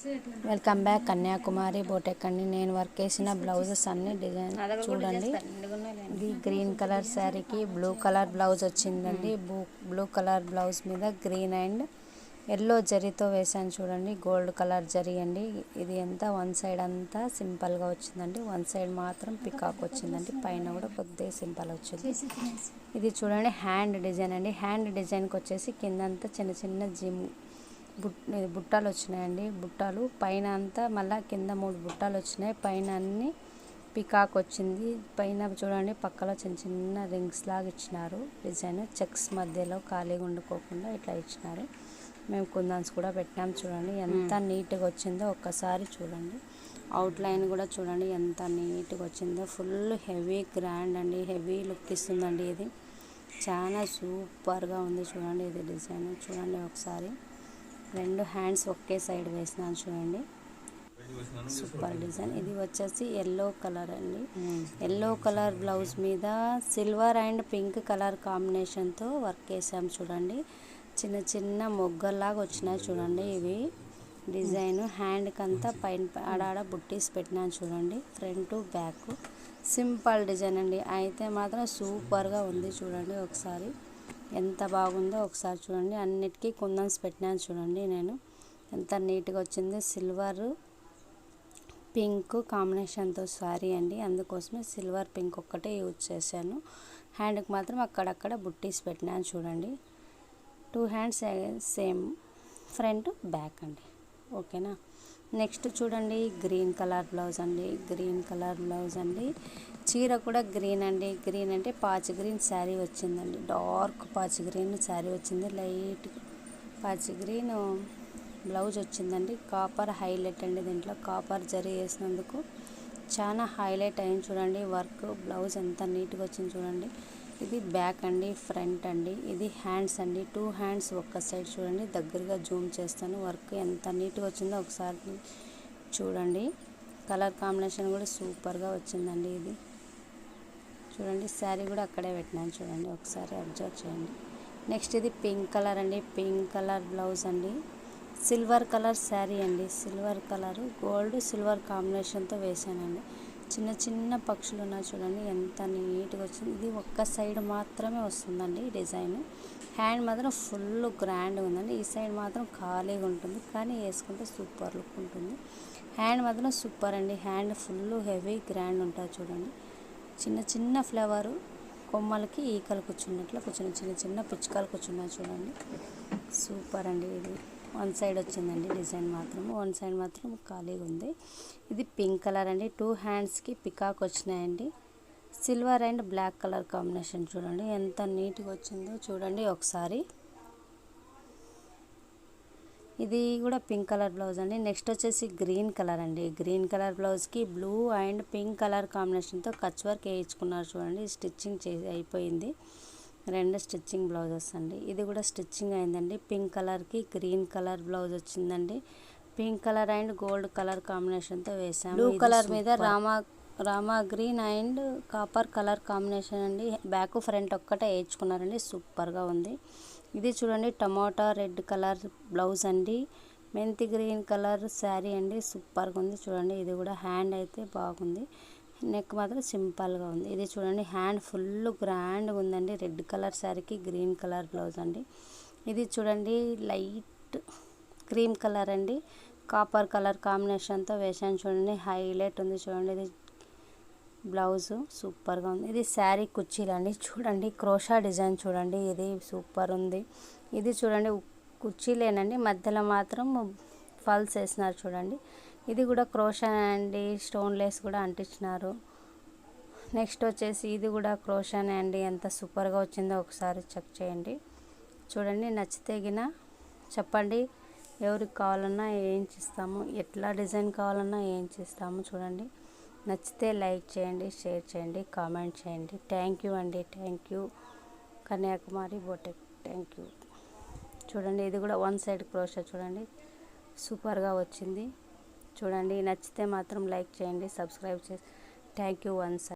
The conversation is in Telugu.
వెల్కమ్ బ్యాక్ కన్యాకుమారి బోటెక్ అండి. నేను వర్క్ చేసిన బ్లౌజెస్ అన్ని డిజైన్ చూడండి. ఇది గ్రీన్ కలర్ శారీకి బ్లూ కలర్ బ్లౌజ్ వచ్చిందండి. బ్లూ బ్లూ కలర్ బ్లౌజ్ మీద గ్రీన్ అండ్ ఎల్లో జరీతో వేసాను చూడండి. గోల్డ్ కలర్ జరీ అండి. ఇది ఎంత? వన్ సైడ్ అంతా సింపుల్గా వచ్చిందండి. వన్ సైడ్ మాత్రం పికాక్ వచ్చిందండి. పైన కూడా కొద్దిగా సింపుల్ వచ్చింది. ఇది చూడండి హ్యాండ్ డిజైన్ అండి. హ్యాండ్ డిజైన్కి వచ్చేసి కిందంతా చిన్న చిన్న జిమ్ బుట్ బుట్టాలు వచ్చినాయండి బుట్టాలు. పైన అంతా మళ్ళా కింద మూడు బుట్టాలు వచ్చినాయి పైన అన్ని పికాక్ వచ్చింది పైన చూడండి పక్కలో చిన్న చిన్న రింగ్స్ లాగా ఇచ్చినారు డిజైన్ చెక్స్ మధ్యలో ఖాళీగా ఉండుకోకుండా ఇట్లా ఇచ్చినారు. మేము కుందన్స్ కూడా పెట్టినాం చూడండి. ఎంత నీట్గా వచ్చిందో ఒక్కసారి చూడండి. అవుట్ లైన్ కూడా చూడండి ఎంత నీట్గా వచ్చిందో ఫుల్ హెవీ గ్రాండ్ అండి హెవీ లుక్ ఇస్తుందండి ఇది. చాలా సూపర్గా ఉంది చూడండి ఇది డిజైన్. చూడండి ఒకసారి. రెండు హ్యాండ్స్ ఒకే సైడ్ వేసినాను చూడండి. సూపర్ డిజైన్ ఇది వచ్చేసి ఎల్లో కలర్ అండి. ఎల్లో కలర్ బ్లౌజ్ మీద సిల్వర్ అండ్ పింక్ కలర్ కాంబినేషన్తో వర్క్ చేసాం చూడండి. చిన్న చిన్న మొగ్గల్లాగా వచ్చినాయి చూడండి ఇవి. డిజైన్ హ్యాండ్కి అంతా పైన ఆడాడ బుట్టీస్ పెట్టినాను చూడండి. ఫ్రంట్ బ్యాక్ సింపుల్ డిజైన్ అండి. అయితే మాత్రం సూపర్గా ఉంది చూడండి ఒకసారి. ఎంత బాగుందో ఒకసారి చూడండి. అన్నిటికీ కుందన్స్ పెట్టినాను చూడండి నేను. ఎంత నీట్గా వచ్చింది సిల్వర్ పింక్ కాంబినేషన్తో శారీ అండి. అందుకోసమే సిల్వర్ పింక్ ఒక్కటే యూజ్ చేశాను. హ్యాండ్కి మాత్రం అక్కడక్కడ బుట్టీస్ పెట్టినాను చూడండి. Two hands same front back అండి. ఓకేనా? నెక్స్ట్ చూడండి గ్రీన్ కలర్ బ్లౌజ్ అండి గ్రీన్ కలర్ బ్లౌజ్ అండి. చీర కూడా గ్రీన్ అండి. గ్రీన్ అంటే పాచి గ్రీన్ శారీ వచ్చిందండి. డార్క్ పాచి గ్రీన్ శారీ వచ్చింది. లైట్ పాచి గ్రీన్ బ్లౌజ్ వచ్చిందండి. కాపర్ హైలైట్ అండి దీంట్లో. కాపర్ జరీ వేసినందుకు చాలా హైలైట్ అయింది చూడండి. వర్క్ బ్లౌజ్ ఎంత నీట్గా వచ్చింది చూడండి. ఇది బ్యాక్ అండి ఫ్రంట్ అండి ఇది హ్యాండ్స్ అండి. టూ హ్యాండ్స్ ఒక్క సైడ్ చూడండి దగ్గరగా జూమ్ చేస్తాను. వర్క్ ఎంత నీట్గా వచ్చిందో ఒకసారి చూడండి. కలర్ కాంబినేషన్ కూడా సూపర్గా వచ్చిందండి ఇది. చూడండి శారీ కూడా అక్కడే పెట్టినాను చూడండి ఒకసారి అబ్జర్వ్ చేయండి. నెక్స్ట్ ఇది పింక్ కలర్ అండి పింక్ కలర్ బ్లౌజ్ అండి. సిల్వర్ కలర్ శారీ అండి సిల్వర్ కలర్. గోల్డ్ సిల్వర్ కాంబినేషన్తో వేసానండి. చిన్న చిన్న పక్షులు ఉన్నాయి చూడండి ఎంత నీట్గా వచ్చింది. ఇది ఒక్క సైడ్ మాత్రమే వస్తుందండి డిజైన్. హ్యాండ్ మాత్రం ఫుల్ గ్రాండ్ ఉందండి. ఈ సైడ్ మాత్రం ఖాళీగా ఉంటుంది కానీ వేసుకుంటే సూపర్ లుక్ ఉంటుంది. హ్యాండ్ మాత్రం సూపర్ అండి. హ్యాండ్ ఫుల్ హెవీ గ్రాండ్ ఉంటుంది చూడండి. చిన్న చిన్న ఫ్లవరు కొమ్మలకి ఈకలు కూర్చున్నట్లు కూర్చున్న చిన్న చిన్న పిచ్చుకలు కూర్చున్నాయి చూడండి. సూపర్ అండి ఇది. వన్ సైడ్ వచ్చిందండి డిజైన్ మాత్రం. వన్ సైడ్ మాత్రం ఖాళీగా ఉంది. ఇది పింక్ కలర్ అండి. టూ హ్యాండ్స్కి పికాక్ వచ్చినాయండి. Silver and black colour combination చూడండి. ఎంత నీట్గా వచ్చిందో చూడండి ఒకసారి. ఇది కూడా పింక్ కలర్ బ్లౌజ్ అండి. నెక్స్ట్ వచ్చేసి గ్రీన్ కలర్ అండి. గ్రీన్ కలర్ బ్లౌజ్కి బ్లూ అండ్ పింక్ కలర్ కాంబినేషన్తో కచ్ వర్క్ వేయించుకున్నారు చూడండి. స్టిచ్చింగ్ చేసి అయిపోయింది. రెండు స్టిచ్చింగ్ బ్లౌజెస్ అండి. ఇది కూడా స్టిచ్చింగ్ అయిందండి. పింక్ కలర్కి గ్రీన్ కలర్ బ్లౌజ్ వచ్చిందండి. Pink colour and gold colour కాంబినేషన్తో వేసాము. బ్లూ కలర్ మీద Rama Rama green and copper colour combination అండి. బ్యాక్ ఫ్రంట్ ఒక్కటే వేయించుకున్నారండి. సూపర్గా ఉంది. ఇది చూడండి టమాటా రెడ్ కలర్ బ్లౌజ్ అండి. మెంతి గ్రీన్ కలర్ శారీ అండి. సూపర్గా ఉంది. చూడండి ఇది కూడా హ్యాండ్ అయితే బాగుంది. నెక్ మాత్రం సింపుల్గా ఉంది. ఇది చూడండి హ్యాండ్ ఫుల్ గ్రాండ్గా ఉందండి. రెడ్ కలర్ శారీకి గ్రీన్ కలర్ బ్లౌజ్ అండి. ఇది చూడండి లైట్ క్రీమ్ కలర్ అండి. కాపర్ కలర్ కాంబినేషన్తో వేసాను చూడండి హైలైట్ ఉంది చూడండి. ఇది బ్లౌజు సూపర్గా ఉంది. ఇది శారీ కుర్చీలు అండి. చూడండి క్రోషా డిజైన్ చూడండి ఇది సూపర్ ఉంది. ఇది చూడండి కుర్చీలేనండి. మధ్యలో మాత్రం ఫాల్స్ వేసినారు చూడండి. ఇది కూడా క్రోషా అండి స్టోన్ లేస్ కూడా అంటించినారు. నెక్స్ట్ వచ్చేసి ఇది కూడా క్రోషానే అండి ఎంత సూపర్గా వచ్చిందో ఒకసారి చెక్ చేయండి. చూడండి నచ్చితే గిన చెప్పండి ఎవరికి కావాలన్నా ఏం చేస్తాము ఎట్లా డిజైన్ కావాలన్నా ఏం చేస్తాము చూడండి. నచ్చితే లైక్ చేయండి షేర్ చేయండి కామెంట్ చేయండి. థ్యాంక్ యూ అండి thank you. Kanyakumari boutique thank you. చూడండి ఇది కూడా వన్ సైడ్ క్రోషా చూడండి. సూపర్గా వచ్చింది. చూడండి. నచ్చితే మాత్రం లైక్ చేయండి సబ్స్క్రైబ్ చేసి. Thank you once